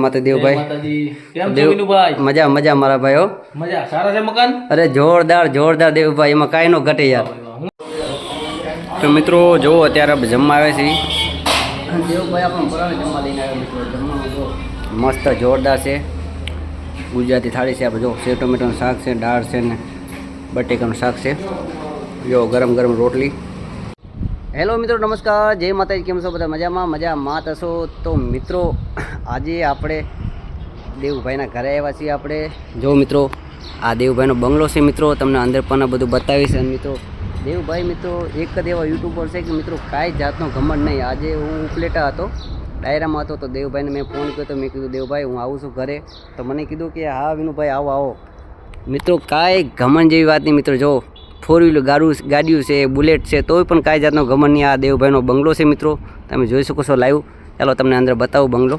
માતા દેવભાઈ માતાજી કેમ છો દેવ- વિનુભાઈ? મજા મજા મારા ભાઈઓ. મજા. સારા છે મકાન? અરે જોરદાર જોરદાર દેવભાઈ એમાં કાંઈ નો ઘટે યાર. તો મિત્રો જો અત્યારે જમવા આવે છે. દેવભાઈ આપણને પરાણે જમવા લઈને આવ્યો મિત્રો. જમવાનું મસ્ત જોરદાર છે. ગુજરાતી થાળી છે આપણે જો. સેવ ટમેટાનું શાક છે દાળ છે ને બટેકાનું શાક છે. જો ગરમ ગરમ રોટલી. હેલો મિત્રો, નમસ્કાર. જય માતાજી, કેમ છો? બધા મજામાં? મજા માત હશો તો મિત્રો, આજે આપણે દેવભાઈના ઘરે આવ્યા છીએ આપણે. જો મિત્રો, આ દેવભાઈનો બંગલો છે મિત્રો, તમને અંદર પણ બધું બતાવીશ. અને મિત્રો, દેવભાઈ મિત્રો, એક જ એવા યુટ્યુબર છે કે મિત્રો, કાંઈ જાતનો ઘમંડ નહીં. આજે હું ઉપલેટા હતો, ડાયરામાં હતો, તો દેવભાઈને મેં ફોન કર્યો. તો મેં કીધું, દેવભાઈ, હું આવું છું ઘરે. તો મને કીધું કે, હા, વિનુભાઈ, આવો આવો. મિત્રો, કાંઈ ઘમંડ જેવી વાત નહીં. મિત્રો, જો ફોર વ્હીલર ગાડું ગાડીઓ છે બુલેટ છે તોય પણ કાંઈ જાતનો ગમન નહીં આ દેવભાઈનો બંગલો છે મિત્રો. તમે જોઈ શકો છો લાઈવ. ચાલો તમને અંદર બતાવું બંગલો.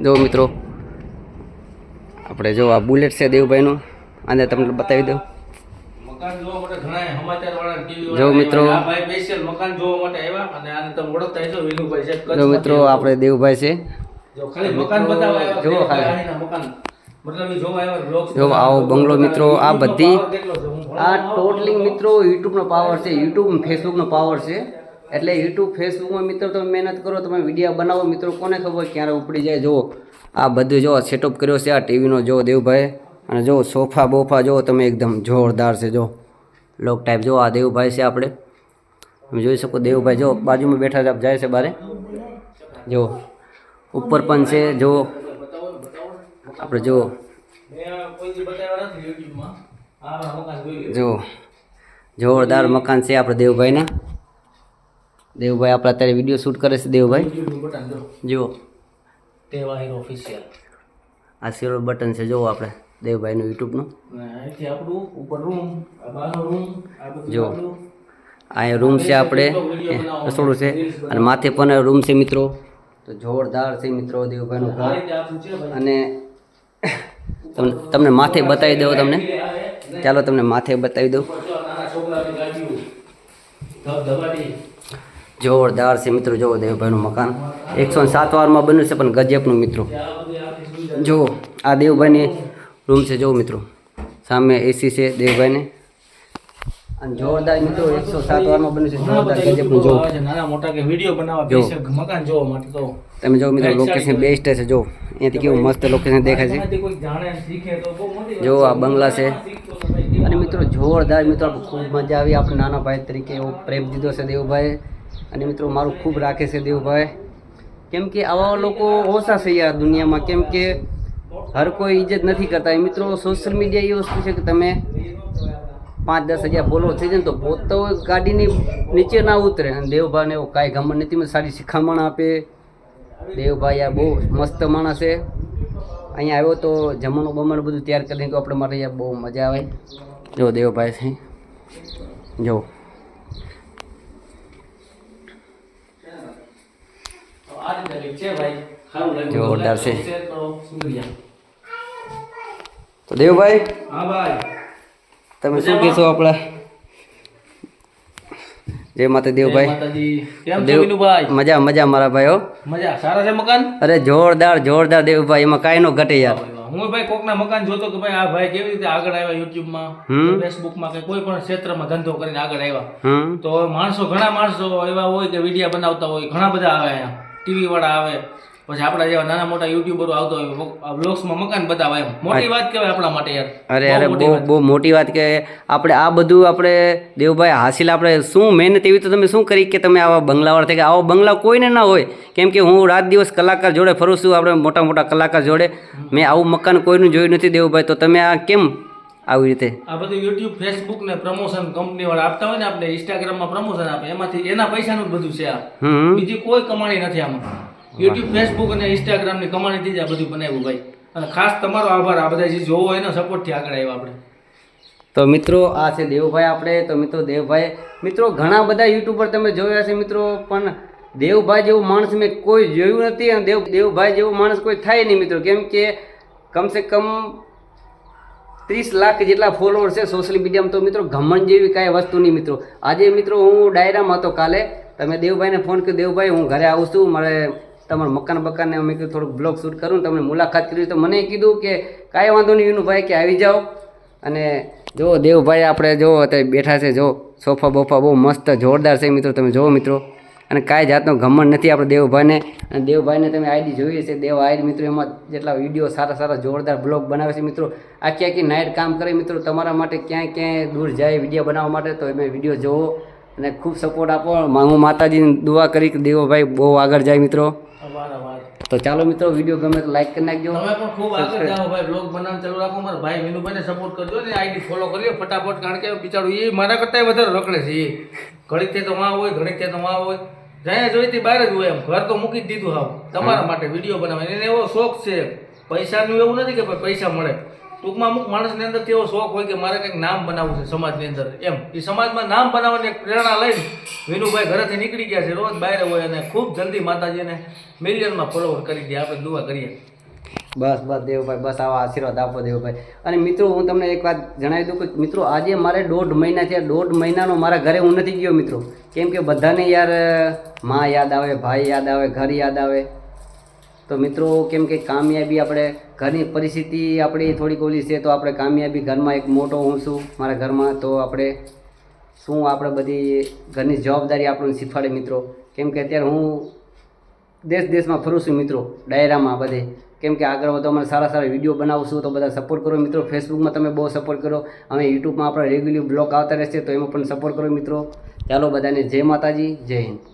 જો મિત્રો આપણે જો આ બુલેટ છે દેવભાઈનું અંદર તમને બતાવી દઉં. જો મિત્રો. જો મિત્રો આપણે દેવભાઈ છે. જો ખાલી મકાન બતાવવા જો જો ખાલી. મકાન. જો આવો બંગલો મિત્રો આ બધી આ ટોટલી મિત્રો યુટ્યુબનો પાવર છે યુટ્યુબ ફેસબુકનો પાવર છે. એટલે યુટ્યુબ ફેસબુકમાં મિત્રો તમે મહેનત કરો તમે વીડિયો બનાવો મિત્રો કોને ખબર ક્યારે ઉપડી જાય? જુઓ આ બધું જો સેટઅપ કર્યો છે આ ટીવીનો જો દેવભાઈ અને જો સોફા બોફા જો તમે એકદમ જોરદાર છે જો લોક ટાઈપ જો આ દેવભાઈ છે આપણે. તમે જોઈ શકો દેવભાઈ જો બાજુમાં બેઠા જાય છે બારે. જો ઉપર પણ છે જો આપણે જો. જો જોરદાર મકાન છે આપણે દેવભાઈના. દેવભાઈ આપણે અત્યારે વીડિયો શૂટ કરે છે, દેવભાઈ. જુઓ. આ સિલ્વર બટન છે, જુઓ આપણે દેવભાઈનું યુટ્યુબનું. જો આ રૂમ છે આપણે. રસોડું છે. અને માથે પણ રૂમ છે મિત્રો. તો જોરદાર છે મિત્રો દેવભાઈનું ઘર. અને તમને તમને માથે બતાવી દઉં તમને. ચાલો તમને માથે બતાવી દઉં. જોરદાર છે મિત્રો જોવો દેવભાઈનું મકાન. એકસો ને સાત વારમાં બન્યું છે પણ ગજબનું મિત્રો. આ બધી આખી સુવિધા જો આ દેવભાઈની રૂમ છે. જુઓ મિત્રો સામે એસી છે દેવભાઈને. અને જોરદાર મિત્રો એકસો સાત વારમાં બન્યું છે. જોરદાર ગજબનું જો નાના મોટા કે વીડિયો બનાવવા બેસે મકાન જોવા માટે તો તમે જો મિત્રો લોકેશન બેસ્ટ છે જો. અહીંયાથી કેવું મસ્ત લોકેશન દેખાય છે. જો આ બંગલા છે. અને મિત્રો જોરદાર મિત્રો ખૂબ મજા આવી. આપણે નાના ભાઈ તરીકે એવો પ્રેમ દીધો છે દેવભાઈ અને મિત્રો મારું ખૂબ રાખે છે દેવભાઈ. કેમ કે આવા લોકો ઓછા છે યાર દુનિયામાં. કેમ કે હર કોઈ ઇજ્જત નથી કરતા. મિત્રો સોશિયલ મીડિયા એ વસ્તુ છે કે તમે પાંચ દસ હજાર ફોલો થઈ જાય ને તો પોતો ગાડીની નીચે ના ઉતરે. અને દેવભાઈને એવું કાંઈ ગમન નથી મને સારી શિખામણ આપે. દેવભાઈ યાર બહુ મસ્ત માણસ છે. અહીંયા આવ્યો તો જમવાનું બમવાનું બધું તૈયાર કરીને તો આપણે મારે યાર બહુ મજા આવે. જો દેવભાઈ છે. જો. આ જોરદાર છે. તો દેવભાઈ? હા ભાઈ. તમે શું કહેશો આપણા? જય માતા દેવભાઈ દેવ મજા મજા મારા ભાઈઓ. મજા. સારા છે મકાન? અરે જોરદાર જોરદાર દેવભાઈ એમાં કાંઈ નો ઘટે યાર. હું ભાઈ કોકના મકાન જોતો કે ભાઈ આ ભાઈ કેવી રીતે આગળ આવ્યા યુટ્યુબમાં. ફેસબુકમાં કે કોઈ પણ ક્ષેત્રમાં ધંધો કરીને આગળ આવ્યા. તો માણસો ઘણા માણસો એવા હોય કે વિડીયા બનાવતા હોય ઘણા બધા આવે અહીંયા. ટીવી વાળા આવે. પછી આપણા જેવા નાના મોટા યુટ્યુબરો આવતા હોય બ્લોગ્સમાં મકાન બતાવે એમ. મોટી વાત કહેવાય આપણા માટે યાર. અરે અરે બહુ બહુ મોટી વાત કે આપણે આ બધું આપણે દેવભાઈ હાસિલ આપણે શું મહેનત એવી તો તમે શું કરી કે તમે આવા બંગલાવાળા થઈ કે આવો બંગલા કોઈને ના હોય. કેમ કે હું રાત દિવસ કલાકાર જોડે ફરું છું આપણે મોટા મોટા કલાકાર જોડે. મેં આવું મકાન કોઈનું જોયું નથી દેવભાઈ તો તમે આ કેમ આવી રીતે? આ બધું યુટ્યુબ ફેસબુક ને પ્રમોશન કંપની વાળા આપતા હોય ને આપણે ઇન્સ્ટાગ્રામમાં પ્રમોશન આપે એમાંથી એના પૈસાનું બધું છે આ. બીજી કોઈ કમાણી નથી આમાં. યુટ્યુબ ફેસબુક અને ઇન્સ્ટાગ્રામની કમાણીથી જ આ બધું બનાવ્યું ભાઈ. અને ખાસ તમારો આભાર. આ બધા જે જોવો એનો સપોર્ટથી આગળ આવ્યા આપણે. તો મિત્રો, આ છે દેવભાઈ આપણે. તો મિત્રો, દેવભાઈ, મિત્રો, ઘણા બધા યુટ્યુબર તમે જોયા છે મિત્રો, પણ દેવભાઈ જેવું માણસ મેં કોઈ જોયું નથી અને દેવ, દેવભાઈ જેવું માણસ કોઈ થાય નહીં મિત્રો. કેમ કે કમસે કમ ત્રીસ લાખ જેટલા ફોલોઅર છે સોશિયલ મીડિયામાં તો મિત્રો, ઘમંડ જેવી કાંઈ વસ્તુ નહીં મિત્રો. આજે મિત્રો, હું ડાયરામાં હતો કાલે. તમે દેવભાઈને ફોન કર્યો. દેવભાઈ, હું ઘરે આવું છું. મારે તમારા મકાન બકાનને અમે કીધું થોડુંક બ્લોગ શૂટ કરું તમને મુલાકાત કરી તો મને કીધું કે કાંઈ વાંધો નહીં વિનુભાઈ, કે આવી જાઓ. અને જો દેવભાઈ આપણે જો અત્યારે બેઠા છે, જો સોફા બોફા બહુ મસ્ત જોરદાર છે મિત્રો, તમે જુઓ મિત્રો. અને કાંઈ જાતનો ઘમંડ નથી આપણે દેવભાઈને. અને દેવભાઈને તમે આઈડી જોઈએ છે દેવ આઈડી મિત્રો, એમાં જેટલા વીડિયો સારા સારા જોરદાર બ્લોગ બનાવે છે મિત્રો. આખી આખી નાઇટ કામ કરે મિત્રો, તમારા માટે ક્યાંય ક્યાંય દૂર જાય વીડિયો બનાવવા માટે, તો એમાં વીડિયો જોવો અને ખૂબ સપોર્ટ આપો. હું માતાજીની દુઆ કરી કે દેવભાઈ બહુ આગળ જાય મિત્રો. તો ચાલો મિત્રો વીડિયો ગમે તો લાઈક કરી નાખજો. તમે પણ ખૂબ આગળ જાઓ ભાઈ બ્લોગ બનાવવાનું ચાલુ રાખો મારા ભાઈ મીનુભાઈને સપોર્ટ કરજો ને આઈડી ફોલો કરજો ફટાફટ કારણ કે બિચારું એ મારા કરતાં વધારે રખડે છે એ ઘડીક તે તો માં હોય ઘડીક તે તો માં હોય. જ્યાં જોઈ તે બહાર જ હોય એમ ઘર તો મૂકી જ દીધું હાવ. તમારા માટે વીડિયો બનાવે એને એવો શોખ છે. પૈસાનું એવું નથી કે ભાઈ પૈસા મળે. ટૂંકમાં અમુક માણસની અંદર તેવો શોખ હોય કે મારે કંઈક નામ બનાવવું છે સમાજની અંદર. એમ, એ સમાજમાં નામ બનાવવાની એક પ્રેરણા લઈને વિનુભાઈ ઘરેથી નીકળી ગયા છે. રોજ બહાર હોય અને ખૂબ જલ્દી માતાજીને મિલિયનમાં ફોલોવર કરી દે. આપણે દુઆ કરીએ. બસ બસ, દેવભાઈ, બસ આવા આશીર્વાદ આપો દેવભાઈ. અને મિત્રો, હું તમને એક વાત જણાવી દઉં કે મિત્રો, આજે મારે દોઢ મહિના છે દોઢ મહિનાનો મારા ઘરે હું નથી ગયો મિત્રો. કેમ કે બધાને યારમાં યાદ આવે, ભાઈ યાદ આવે, ઘર યાદ આવે. તો મિત્રો, કેમ કે કામયાબી આપણે ઘરની પરિસ્થિતિ આપણી થોડીક ઓલી છે, તો આપણે કામયાબી ઘરમાં એક મોટો હું છું મારા ઘરમાં. તો આપણે શું આપણે બધી ઘરની જવાબદારી આપણને શીખવાડે મિત્રો? કેમ કે અત્યારે હું દેશ દેશમાં ફરું છું મિત્રો, ડાયરામાં બધે. કેમ કે આગળ વધો અમારે સારા સારા વીડિયો બનાવશું તો બધા સપોર્ટ કરો મિત્રો. ફેસબુકમાં તમે બહુ સપોર્ટ કરો. અમે યુટ્યુબમાં આપણે રેગ્યુલર બ્લોગ આવતા રહેશે, તો એમાં પણ સપોર્ટ કરો મિત્રો. ચાલો બધાને જય માતાજી, જય હિન્દ.